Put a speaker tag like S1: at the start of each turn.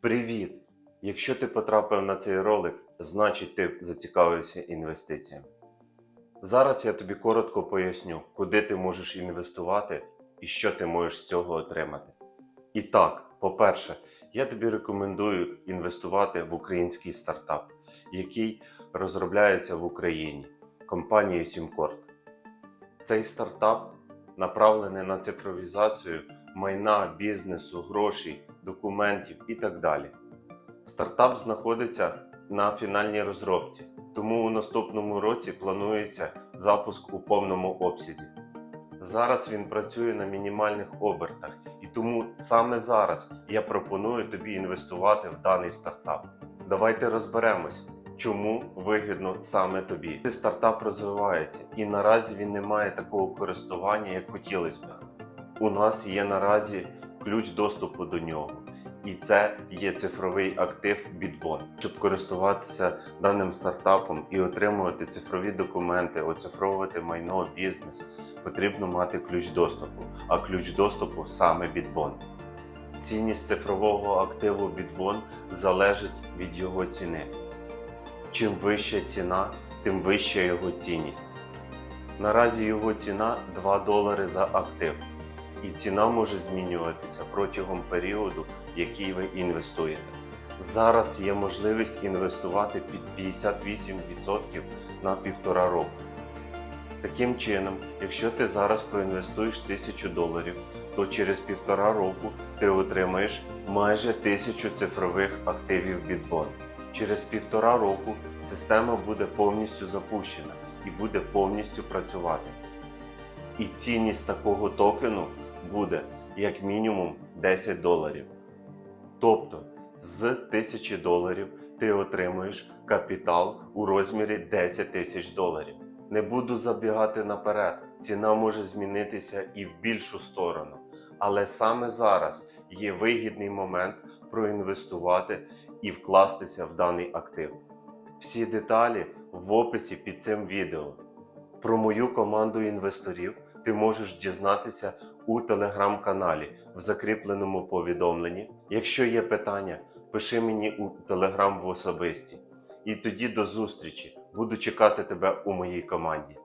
S1: Привіт! Якщо ти потрапив на цей ролик, значить ти зацікавився інвестиціями. Зараз я тобі коротко поясню, куди ти можеш інвестувати і що ти можеш з цього отримати. І так, по-перше, я тобі рекомендую інвестувати в український стартап, який розробляється в Україні компанією SimCord. Цей стартап направлений на цифровізацію майна, бізнесу, грошей, документів і так далі. Стартап знаходиться на фінальній розробці, тому у наступному році планується запуск у повному обсязі. Зараз він працює на мінімальних обертах, і тому саме зараз я пропоную тобі інвестувати в даний стартап. Давайте розберемось, чому вигідно саме тобі. Цей стартап розвивається, і наразі він не має такого користування, як хотілося б. У нас є наразі ключ доступу до нього. І це є цифровий актив Bitbon. Щоб користуватися даним стартапом і отримувати цифрові документи, оцифровувати майно, бізнес, потрібно мати ключ доступу. А ключ доступу саме Bitbon. Цінність цифрового активу Bitbon залежить від його ціни. Чим вища ціна, тим вища його цінність. Наразі його ціна 2 долари за актив, і ціна може змінюватися протягом періоду, в який ви інвестуєте. Зараз є можливість інвестувати під 58% на півтора року. Таким чином, якщо ти зараз проінвестуєш 1000 доларів, то через півтора року ти отримаєш майже 1000 цифрових активів Bitbon. Через півтора року система буде повністю запущена і буде повністю працювати. І цінність такого токену буде як мінімум 10 доларів. Тобто з 1000 доларів ти отримуєш капітал у розмірі 10 тисяч доларів. Не буду забігати наперед, ціна може змінитися і в більшу сторону. Але саме зараз є вигідний момент проінвестувати і вкластися в даний актив. Всі деталі в описі під цим відео. Про мою команду інвесторів ти можеш дізнатися у телеграм-каналі в закріпленому повідомленні. Якщо є питання, пиши мені у телеграм в особисті. І тоді до зустрічі. Буду чекати тебе у моїй команді.